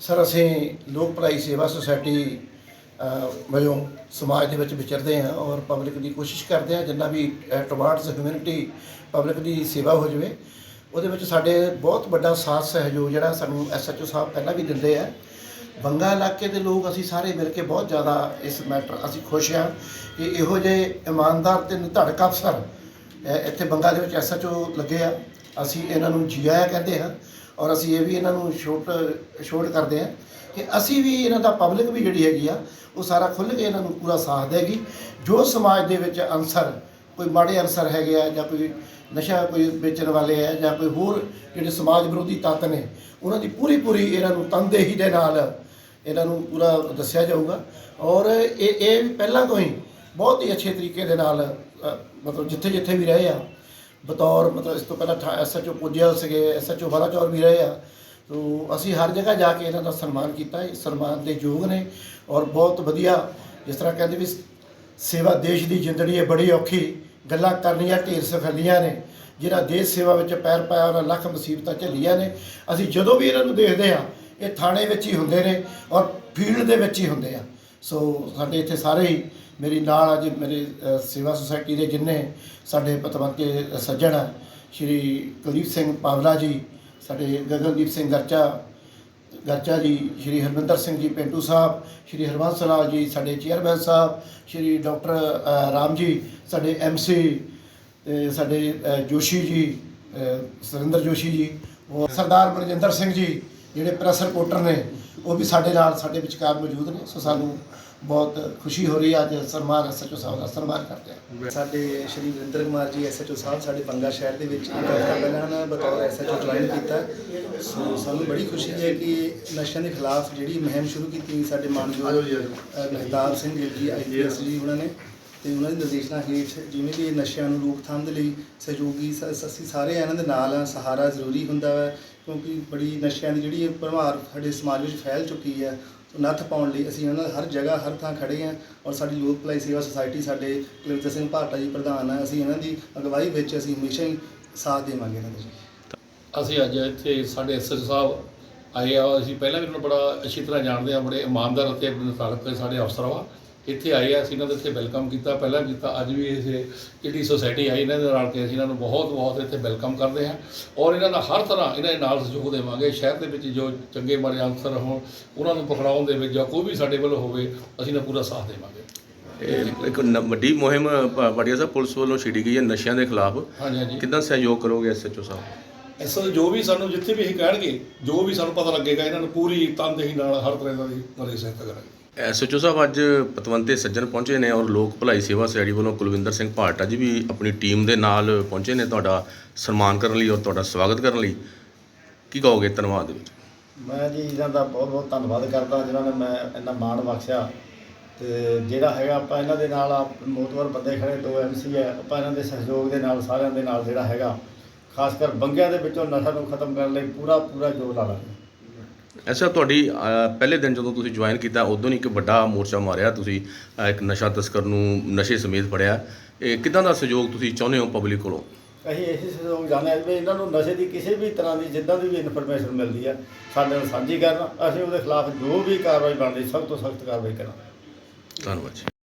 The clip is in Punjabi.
ਸਰ, ਅਸੀਂ ਲੋਕ ਭਲਾਈ ਸੇਵਾ ਸੁਸਾਇਟੀ ਵਜੋਂ ਸਮਾਜ ਦੇ ਵਿੱਚ ਵਿਚਰਦੇ ਹਾਂ ਔਰ ਪਬਲਿਕ ਦੀ ਕੋਸ਼ਿਸ਼ ਕਰਦੇ ਹਾਂ ਜਿੰਨਾ ਵੀ ਟਵਾਰਡਸ ਹਿਊਮੈਨਿਟੀ ਪਬਲਿਕ ਦੀ ਸੇਵਾ ਹੋ ਜਾਵੇ। ਉਹਦੇ ਵਿੱਚ ਸਾਡੇ ਬਹੁਤ ਵੱਡਾ ਸਾਥ ਸਹਿਯੋਗ ਜਿਹੜਾ ਸਾਨੂੰ ਐਸਐਚਓ ਸਾਹਿਬ ਪਹਿਲਾਂ ਵੀ ਦਿੰਦੇ ਆ। ਬੰਗਾ ਇਲਾਕੇ ਦੇ ਲੋਕ ਅਸੀਂ ਸਾਰੇ ਮਿਲ ਕੇ ਬਹੁਤ ਜ਼ਿਆਦਾ ਇਸ ਮੈਟਰ, ਅਸੀਂ ਖੁਸ਼ ਹਾਂ ਕਿ ਇਹੋ ਜਿਹੇ ਇਮਾਨਦਾਰ ਤੇ ਨਿਧੜਕ ਅਫਸਰ ਇੱਥੇ ਬੰਗਾ ਦੇ ਵਿੱਚ ਐਸਐਚਓ ਲੱਗੇ ਆ। ਅਸੀਂ ਇਹਨਾਂ ਨੂੰ ਜੀ ਕਹਿੰਦੇ ਹਾਂ। ਔਰ ਅਸੀਂ ਇਹ ਵੀ ਇਹਨਾਂ ਨੂੰ ਛੋਟ ਛੋਟ ਕਰਦੇ ਹਾਂ ਕਿ ਅਸੀਂ ਵੀ ਇਹਨਾਂ ਦਾ ਪਬਲਿਕ ਵੀ ਜਿਹੜੀ ਹੈਗੀ ਆ, ਉਹ ਸਾਰਾ ਖੁੱਲ੍ਹ ਕੇ ਇਹਨਾਂ ਨੂੰ ਪੂਰਾ ਸਾਥ ਦੇਗੀ। ਜੋ ਸਮਾਜ ਦੇ ਵਿੱਚ ਅਨਸਰ, ਕੋਈ ਮਾੜੇ ਅਨਸਰ ਹੈਗੇ ਆ ਜਾਂ ਕੋਈ ਨਸ਼ਾ ਕੋਈ ਵੇਚਣ ਵਾਲੇ ਆ ਜਾਂ ਕੋਈ ਹੋਰ ਜਿਹੜੇ ਸਮਾਜ ਵਿਰੋਧੀ ਤੱਤ ਨੇ, ਉਹਨਾਂ ਦੀ ਪੂਰੀ ਪੂਰੀ ਇਹਨਾਂ ਨੂੰ ਤਨਦੇਹੀ ਦੇ ਨਾਲ ਇਹਨਾਂ ਨੂੰ ਪੂਰਾ ਦੱਸਿਆ ਜਾਊਗਾ। ਔਰ ਇਹ ਇਹ ਵੀ ਪਹਿਲਾਂ ਤੋਂ ਹੀ ਬਹੁਤ ਹੀ ਅੱਛੇ ਤਰੀਕੇ ਦੇ ਨਾਲ ਮਤਲਬ ਜਿੱਥੇ ਜਿੱਥੇ ਵੀ ਰਹੇ ਆ ਬਤੌਰ ਮਤਲਬ ਇਸ ਤੋਂ ਪਹਿਲਾਂ ਐਸਐਚਓ ਪੁੱਜਿਆ ਸੀਗੇ ਐਸਐਚਓ ਬਲਾਚੌਰ ਵੀ ਰਹੇ ਆ। ਤੋ ਅਸੀਂ ਹਰ ਜਗ੍ਹਾ ਜਾ ਕੇ ਇਹਨਾਂ ਦਾ ਸਨਮਾਨ ਕੀਤਾ ਇਹ ਸਨਮਾਨ ਦੇ ਯੋਗ ਨੇ ਔਰ ਬਹੁਤ ਵਧੀਆ ਜਿਸ ਤਰ੍ਹਾਂ ਕਹਿੰਦੇ ਵੀ ਸੇਵਾ ਦੇਸ਼ ਦੀ ਜ਼ਿੰਦੜੀ ਹੈ ਬੜੀ ਔਖੀ ਗੱਲਾਂ ਕਰਨੀਆਂ, ਢੇਰ ਸਫਲੀਆਂ ਨੇ ਜਿਹੜਾ ਦੇਸ਼ ਸੇਵਾ ਵਿੱਚ ਪੈਰ ਪਾਇਆ, ਉਹਨਾਂ ਲੱਖ ਮੁਸੀਬਤਾਂ ਝੱਲੀਆਂ ਨੇ। ਅਸੀਂ ਜਦੋਂ ਵੀ ਇਹਨਾਂ ਨੂੰ ਦੇਖਦੇ ਆ ਇਹ ਥਾਣੇ ਵਿੱਚ ਹੀ ਹੁੰਦੇ ਨੇ ਔਰ ਫੀਲਡ ਦੇ ਵਿੱਚ ਹੀ ਹੁੰਦੇ ਆ। ਸੋ ਸਾਡੇ ਇੱਥੇ ਸਾਰੇ ਹੀ ਮੇਰੀ ਨਾਲ ਅੱਜ ਮੇਰੇ ਸੇਵਾ ਸੁਸਾਇਟੀ ਦੇ ਜਿੰਨੇ ਸਾਡੇ ਪਤਵੰਤੇ ਸੱਜਣ ਆ ਸ਼੍ਰੀ ਕੁਲਦੀਪ ਸਿੰਘ ਪਾਵਲਾ ਜੀ ਸਾਡੇ ਗਗਨਦੀਪ ਸਿੰਘ ਗਰਚਾ ਗਰਚਾ ਜੀ ਸ਼੍ਰੀ ਹਰਮਿੰਦਰ ਸਿੰਘ ਜੀ ਪਿੰਟੂ ਸਾਹਿਬ ਸ਼੍ਰੀ ਹਰਵੰਸ ਲਾਲ ਜੀ ਸਾਡੇ ਚੇਅਰਮੈਨ ਸਾਹਿਬ ਸ਼੍ਰੀ ਡਾਕਟਰ ਰਾਮ ਜੀ ਸਾਡੇ ਐਮਸੀ ਤੇ ਸਾਡੇ ਜੋਸ਼ੀ ਜੀ ਅ, ਸੁਰਿੰਦਰ ਜੋਸ਼ੀ ਜੀ ਔਰ ਸਰਦਾਰ ਮਨਜਿੰਦਰ ਸਿੰਘ ਜੀ ਜਿਹੜੇ ਪ੍ਰੈਸ ਰਿਪੋਰਟਰ ਨੇ ਉਹ ਵੀ ਸਾਡੇ ਨਾਲ ਸਾਡੇ ਵਿਚਕਾਰ ਮੌਜੂਦ ਨੇ। ਸੋ ਸਾਨੂੰ ਬਹੁਤ ਖੁਸ਼ੀ ਹੋ ਰਹੀ ਹੈ। ਅੱਜ ਸਨਮਾਨ ਐਸਐਚਓ ਸਾਹਿਬ ਦਾ ਸਨਮਾਨ ਕਰਦੇ ਹਾਂ। ਸਾਡੇ ਸ਼੍ਰੀ ਵਿਰਿੰਦਰ ਕੁਮਾਰ ਜੀ ਐਸਐਚਓ ਸਾਹਿਬ ਸਾਡੇ ਬੰਗਾ ਸ਼ਹਿਰ ਦੇ ਵਿੱਚ ਇੱਕ ਹਫ਼ਤਾ ਪਹਿਲਾਂ ਨਾ ਬਤੌਰ ਐਸਐਚਓ ਜੁਆਇਨ ਕੀਤਾ। ਸੋ ਸਾਨੂੰ ਬੜੀ ਖੁਸ਼ੀ ਹੈ ਕਿ ਨਸ਼ਿਆਂ ਦੇ ਖਿਲਾਫ ਜਿਹੜੀ ਮੁਹਿੰਮ ਸ਼ੁਰੂ ਕੀਤੀ ਸਾਡੇ ਮਾਨਯੋਗ ਮਹਿਤਾਬ ਸਿੰਘ ਜੀ ਆਈਪੀਐਸ ਜੀ ਉਹਨਾਂ ਨੇ। ਤੇ ਉਹਨਾਂ ਦੀ ਨਿਰਦੇਸ਼ਨਾ ਹੇਠ ਜਿਵੇਂ ਕਿ ਨਸ਼ਿਆਂ ਨੂੰ ਰੋਕਥਾਮ ਦੇ ਲਈ ਸਹਿਯੋਗੀ ਸ- ਅਸੀਂ ਸਾਰੇ ਇਹਨਾਂ ਦੇ ਨਾਲ ਆ ਸਹਾਰਾ ਜ਼ਰੂਰੀ ਹੁੰਦਾ ਹੈ ਕਿਉਂਕਿ ਬੜੀ ਨਸ਼ਿਆਂ ਦੀ ਜਿਹੜੀ ਇਹ ਭਰਮਾਰ ਸਾਡੇ ਸਮਾਜ ਵਿੱਚ ਫੈਲ ਚੁੱਕੀ ਹੈ, ਨੱਥ ਪਾਉਣ ਲਈ ਅਸੀਂ ਉਹਨਾਂ ਹਰ ਜਗ੍ਹਾ, ਹਰ ਥਾਂ ਖੜੇ ਹਾਂ ਔਰ ਸਾਡੀ ਲੋਕ ਭਲਾਈ ਸੇਵਾ ਸੁਸਾਇਟੀ ਸਾਡੇ ਕੁਲਵਿੰਦਰ ਸਿੰਘ ਭਾਟਾ ਜੀ ਪ੍ਰਧਾਨ ਹੈ ਅਸੀਂ ਇਹਨਾਂ ਦੀ ਅਗਵਾਈ ਵਿੱਚ ਅਸੀਂ ਹਮੇਸ਼ਾ ਹੀ ਸਾਥ ਦੇਵਾਂਗੇ ਇਹਨਾਂ ਦਾ ਜੀ। ਅਸੀਂ ਅੱਜ ਇੱਥੇ ਸਾਡੇ ਐਸਐਸ ਸਾਹਿਬ ਆਏ ਆ, ਅਸੀਂ ਪਹਿਲਾਂ ਵੀ ਉਹਨਾਂ ਨੂੰ ਬੜਾ ਅੱਛੀ ਤਰ੍ਹਾਂ ਜਾਣਦੇ ਆ, ਬੜੇ ਇਮਾਨਦਾਰ ਅਤੇ ਨਿਰਧਾਰਕ ਸਾਡੇ ਅਫਸਰ ਵਾ ਇੱਥੇ ਆਏ ਆ ਅਸੀਂ ਇਹਨਾਂ ਦਾ ਇੱਥੇ ਵੈਲਕਮ ਕੀਤਾ ਪਹਿਲਾਂ ਵੀ ਕੀਤਾ ਅੱਜ ਵੀ ਇਹ ਜਿਹੜੀ ਸੁਸਾਇਟੀ ਆਈ ਇਹਨਾਂ ਦੇ ਨਾਲ ਕੇ ਅਸੀਂ ਇਹਨਾਂ ਨੂੰ ਬਹੁਤ ਬਹੁਤ ਇੱਥੇ ਵੈਲਕਮ ਕਰਦੇ ਹਾਂ। ਔਰ ਇਹਨਾਂ ਦਾ ਹਰ ਤਰ੍ਹਾਂ ਇਹਨਾਂ ਦੇ ਨਾਲ ਸਹਿਯੋਗ ਦੇਵਾਂਗੇ ਸ਼ਹਿਰ ਦੇ ਵਿੱਚ ਜੋ ਚੰਗੇ ਮਾੜੇ ਅਨਸਰ ਹੋਣ ਉਹਨਾਂ ਨੂੰ ਪਕੜਾਉਣ ਦੇ ਵਿੱਚ ਜਾਂ ਕੋਈ ਵੀ ਸਾਡੇ ਵੱਲੋਂ ਹੋਵੇ ਅਸੀਂ ਇਹਨਾਂ ਪੂਰਾ ਸਾਥ ਦੇਵਾਂਗੇ। ਇਹ ਇੱਕ ਵੱਡੀ ਮੁਹਿੰਮ ਭਾਟੀਆ ਸਾਹਿਬ ਪੁਲਿਸ ਵੱਲੋਂ ਛੇੜੀ ਗਈ ਹੈ ਨਸ਼ਿਆਂ ਦੇ ਖਿਲਾਫ। ਕਿੱਦਾਂ ਸਹਿਯੋਗ ਕਰੋਗੇ ਐਸਐਚਓ ਸਾਹਿਬ? ਇਸ ਜੋ ਵੀ ਸਾਨੂੰ ਜਿੱਥੇ ਵੀ ਇਹ ਕਹਿਣਗੇ ਜੋ ਵੀ ਸਾਨੂੰ ਪਤਾ ਲੱਗੇਗਾ ਇਹਨਾਂ ਨੂੰ ਪੂਰੀ ਤਨਦੇਹੀ ਨਾਲ ਹਰ ਤਰ੍ਹਾਂ ਦੀ ਮਦਦ ਸਹਾਇਤਾ ਕਰਾਂਗੇ। ਐਸਐਚਓ ਸਾਹਿਬ, ਅੱਜ ਪਤਵੰਤੇ ਸੱਜਣ ਪਹੁੰਚੇ ਨੇ ਔਰ ਲੋਕ ਭਲਾਈ ਸੇਵਾ ਸੁਸਾਇਟੀ ਵੱਲੋਂ ਕੁਲਵਿੰਦਰ ਸਿੰਘ ਭਾਟਾ ਜੀ ਵੀ ਆਪਣੀ ਟੀਮ ਦੇ ਨਾਲ ਪਹੁੰਚੇ ਨੇ ਤੁਹਾਡਾ ਸਨਮਾਨ ਕਰਨ ਲਈ ਔਰ ਤੁਹਾਡਾ ਸਵਾਗਤ ਕਰਨ ਲਈ। ਕੀ ਕਹੋਗੇ ਧੰਨਵਾਦ ਦੇ ਵਿੱਚ? ਮੈਂ ਜੀ ਇਹਨਾਂ ਦਾ ਬਹੁਤ ਬਹੁਤ ਧੰਨਵਾਦ ਕਰਦਾ, ਜਿਨ੍ਹਾਂ ਨੇ ਮੈਂ ਇੰਨਾ ਮਾਣ ਬਖਸ਼ਿਆ। ਤੇ ਜਿਹੜਾ ਹੈਗਾ, ਆਪਾਂ ਇਹਨਾਂ ਦੇ ਨਾਲ ਆ ਮੋਤਵਰ ਬੰਦੇ ਖੜੇ, ਦੋ ਐਮਸੀ ਹੈ, ਆਪਾਂ ਇਹਨਾਂ ਦੇ ਸਹਿਯੋਗ ਦੇ ਨਾਲ, ਸਾਰਿਆਂ ਦੇ ਨਾਲ ਜਿਹੜਾ ਹੈਗਾ, ਖਾਸ ਕਰ ਬੰਗਿਆਂ ਦੇ ਵਿੱਚੋਂ ਨਸ਼ਾ ਨੂੰ ਖਤਮ ਕਰਨ ਲਈ ਪੂਰਾ ਪੂਰਾ ਜੋਰ ਲਾ ਲਾਂਗੇ ਐਸਾ ਤੁਹਾਡੀ ਪਹਿਲੇ ਦਿਨ ਜਦੋਂ ਤੁਸੀਂ ਜੁਆਇਨ ਕੀਤਾ ਉਦੋਂ ਹੀ ਇੱਕ ਵੱਡਾ ਮੋਰਚਾ ਮਾਰਿਆ ਤੁਸੀਂ ਇੱਕ ਨਸ਼ਾ ਤਸਕਰ ਨੂੰ ਨਸ਼ੇ ਸਮੇਤ ਫੜਿਆ। ਇਹ ਕਿੱਦਾਂ ਦਾ ਸਹਿਯੋਗ ਤੁਸੀਂ ਚਾਹੁੰਦੇ ਹੋ ਪਬਲਿਕ ਕੋਲੋਂ? ਅਸੀਂ ਇਹੀ ਸਹਿਯੋਗ ਜਾਣਿਆ ਵੀ ਇਹਨਾਂ ਨੂੰ ਨਸ਼ੇ ਦੀ ਕਿਸੇ ਵੀ ਤਰ੍ਹਾਂ ਦੀ ਜਿੱਦਾਂ ਦੀ ਵੀ ਇਨਫੋਰਮੇਸ਼ਨ ਮਿਲਦੀ ਹੈ ਸਾਡੇ ਨਾਲ ਸਾਂਝੀ ਕਰਨ। ਅਸੀਂ ਉਹਦੇ ਖਿਲਾਫ ਜੋ ਵੀ ਕਾਰਵਾਈ ਬਣਦੀ ਸਖਤ ਤੋਂ ਸਖਤ ਕਾਰਵਾਈ ਕਰਾਂਗੇ। ਧੰਨਵਾਦ ਜੀ।